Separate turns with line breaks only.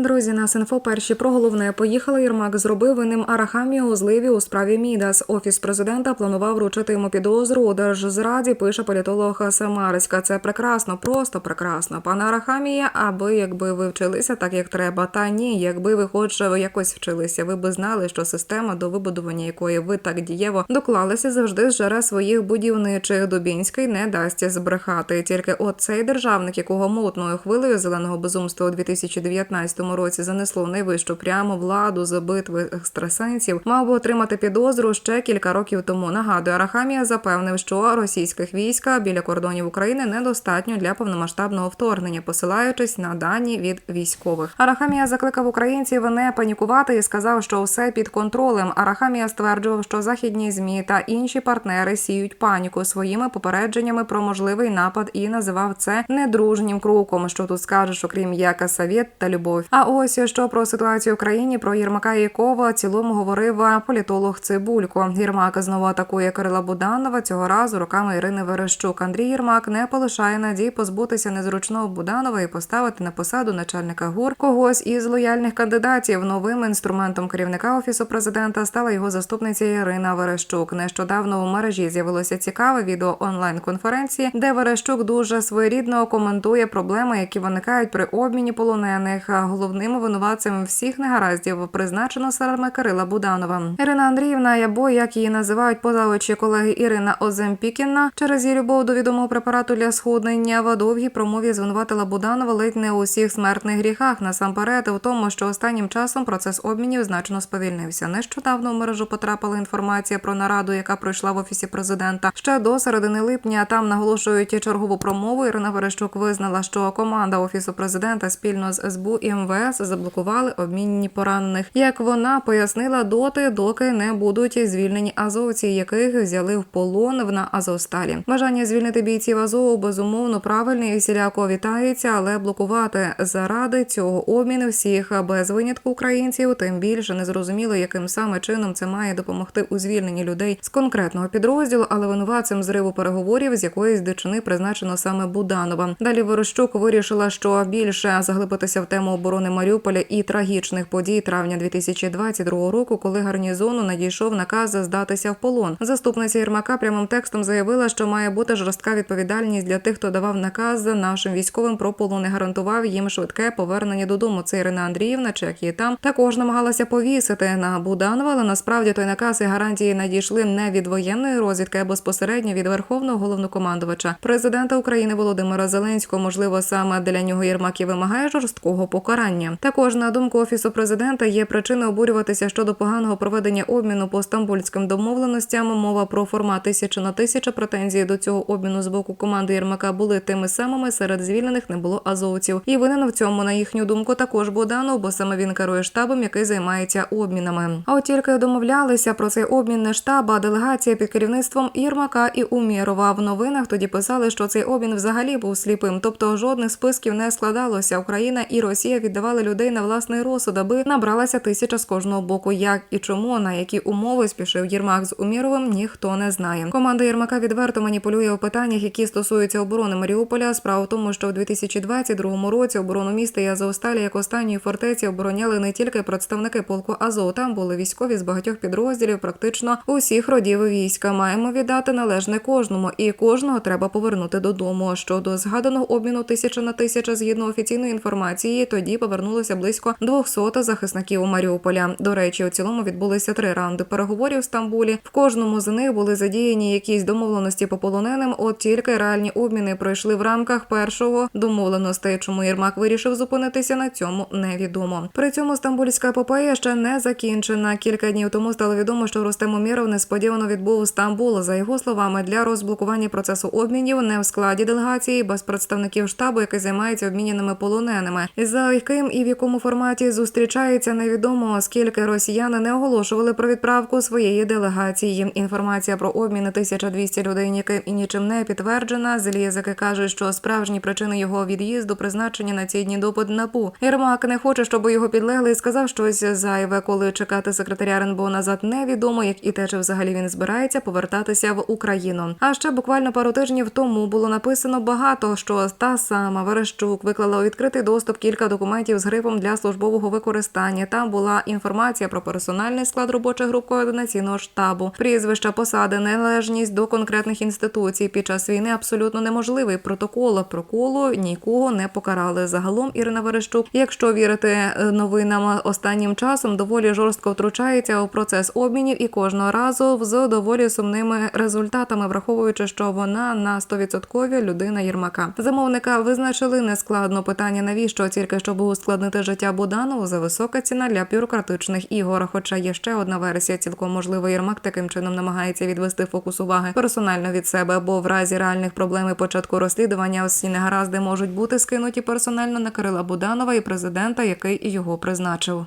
Друзі, нас інфо перші про головне поїхали. Єрмак зробив винним Арахамію у зливі у справі Мідас. Офіс президента планував вручити йому підозру у держзраді. Пише політолог Самарська. Це прекрасно, просто прекрасно. Пане Арахамія, аби якби ви вчилися так, як треба. Та ні, якби ви хоч якось вчилися, ви би знали, що система, до вибудування якої ви так дієво доклалися, завжди зжере своїх будівничих. Дубінський не дасть збрехати. Тільки от цей державник, якого мутною хвилею зеленого безумства у 2019 році занесло в найвищу пряму владу за битви екстрасенсів, мав би отримати підозру ще кілька років тому. Нагадую, Арахамія запевнив, що російських війська біля кордонів України недостатньо для повномасштабного вторгнення, посилаючись на дані від військових. Арахамія закликав українців не панікувати і сказав, що все під контролем. Арахамія стверджував, що західні змі та інші партнери сіють паніку своїми попередженнями про можливий напад і називав це недружнім кроком. Що тут скажеш, окрім яка совєт та любов. Ось що про ситуацію в країні про Єрмака Якова цілому говорив політолог Цибулько. Єрмак знову атакує Кирила Буданова цього разу руками Ірини Верещук. Андрій Єрмак не полишає надій позбутися незручного Буданова і поставити на посаду начальника гур когось із лояльних кандидатів. Новим інструментом керівника офісу президента стала його заступниця Ірина Верещук. Нещодавно у мережі з'явилося цікаве відео онлайн-конференції, де Верещук дуже своєрідно коментує проблеми, які виникають при обміні полонених. А Головним винуватцем всіх негараздів призначено саме Кирила Буданова. Ірина Андріївна, або як її називають поза очі колеги Ірина Оземпікіна, через її любов до відомого препарату для схуднення в довгій промові звинуватила Буданова ледь не у усіх смертних гріхах. Насамперед у тому, що останнім часом процес обмінів значно сповільнився. Нещодавно в мережу потрапила інформація про нараду, яка пройшла в офісі президента. Ще до середини липня там наголошують чергову промову. Ірина Верещук визнала, що команда офісу президента спільно з СБУ і МВС заблокували обмінні поранених. Як вона пояснила, доти, доки не будуть звільнені азовці, яких взяли в полон в на Азовсталі. Бажання звільнити бійців Азову безумовно правильне і всіляко вітається, але блокувати заради цього обміну всіх без винятку українців, тим більше не зрозуміло, яким саме чином це має допомогти у звільненні людей з конкретного підрозділу, але винуватцем зриву переговорів з якоїсь дичини призначено саме Буданова. Далі Ворощук вирішила, що більше заглибитися в тему оборони Маріуполя і трагічних подій травня 2022 року, коли гарнізону надійшов наказ здатися в полон. Заступниця Єрмака прямим текстом заявила, що має бути жорстка відповідальність для тих, хто давав наказ нашим військовим про полон і гарантував їм швидке повернення додому. Це Ірина Андріївна, чи як її там також намагалася повісити на Буданова, але насправді той наказ і гарантії надійшли не від воєнної розвідки, а безпосередньо від верховного головнокомандувача президента України Володимира Зеленського. Можливо, саме для нього Єрмак і вимагає жорсткого покарання. Також на думку офісу президента є причини обурюватися щодо поганого проведення обміну по стамбульським домовленостям. Мова про формат тисяча на тисяча претензії до цього обміну з боку команди Єрмака були тими самими. Серед звільнених не було азовців. І винен в цьому, на їхню думку, також Буданов, бо саме він керує штабом, який займається обмінами. А от тільки домовлялися про цей обмін не штаб, а делегація під керівництвом Єрмака і Умєрова. В новинах тоді писали, що цей обмін взагалі був сліпим, тобто жодних списків не складалося. Україна і Росія віддавали людей на власний розсуд, аби набралася тисяча з кожного боку. Як і чому, на які умови спішив Єрмак з Уміровим, ніхто не знає. Команда Єрмака відверто маніпулює у питаннях, які стосуються оборони Маріуполя. Справа в тому, що в 2022 році оборону міста і Азовсталі як останньої фортеці обороняли не тільки представники полку Азов. Там були військові з багатьох підрозділів, практично усіх родів війська. Маємо віддати належне кожному, і кожного треба повернути додому. Щодо згаданого обміну тисяча на тисяча, згідно офіційної інформації, тоді повернулося близько 200 захисників Маріуполя. До речі, у цілому відбулися три раунди переговорів в Стамбулі. В кожному з них були задіяні якісь домовленості по полоненим. От тільки реальні обміни пройшли в рамках першого домовленостей. Чому Єрмак вирішив зупинитися на цьому, невідомо. При цьому стамбульська епопея ще не закінчена. Кілька днів тому стало відомо, що Рустем Умєров несподівано відбув Стамбул. За його словами, для розблокування процесу обмінів не в складі делегації без представників штабу, який займається обміняними полоненими, за яким і в якому форматі зустрічається, невідомо, оскільки росіяни не оголошували про відправку своєї делегації. Інформація про обміни 1200 людей нічим не підтверджена. Злі язики кажуть, що справжні причини його від'їзду призначені на ці дні допит НАПУ. Єрмак не хоче, щоб його підлегли і сказав щось зайве, коли чекати секретаря РНБО назад невідомо, як і те, чи взагалі він збирається повертатися в Україну. А ще буквально пару тижнів тому було написано багато, що та сама Верещук виклала у відкритий доступ кілька документів медикаментів з грипом для службового використання. Там була інформація про персональний склад робочих груп координаційного штабу, прізвища, посади, належність до конкретних інституцій. Під час війни абсолютно неможливий протокол. Проколу нікого не покарали. Загалом Ірина Верещук, якщо вірити е, новинам останнім часом, доволі жорстко втручається у процес обмінів і кожного разу з доволі сумними результатами, враховуючи, що вона на 100% людина Єрмака. Замовника визначили нескладно питання, навіщо тільки щоб ускладнити життя Буданову за висока ціна для бюрократичних ігор. Хоча є ще одна версія, цілком можливо, Єрмак таким чином намагається відвести фокус уваги персонально від себе, бо в разі реальних проблем і початку розслідування усі негаразди можуть бути скинуті персонально на Кирила Буданова і президента, який його призначив.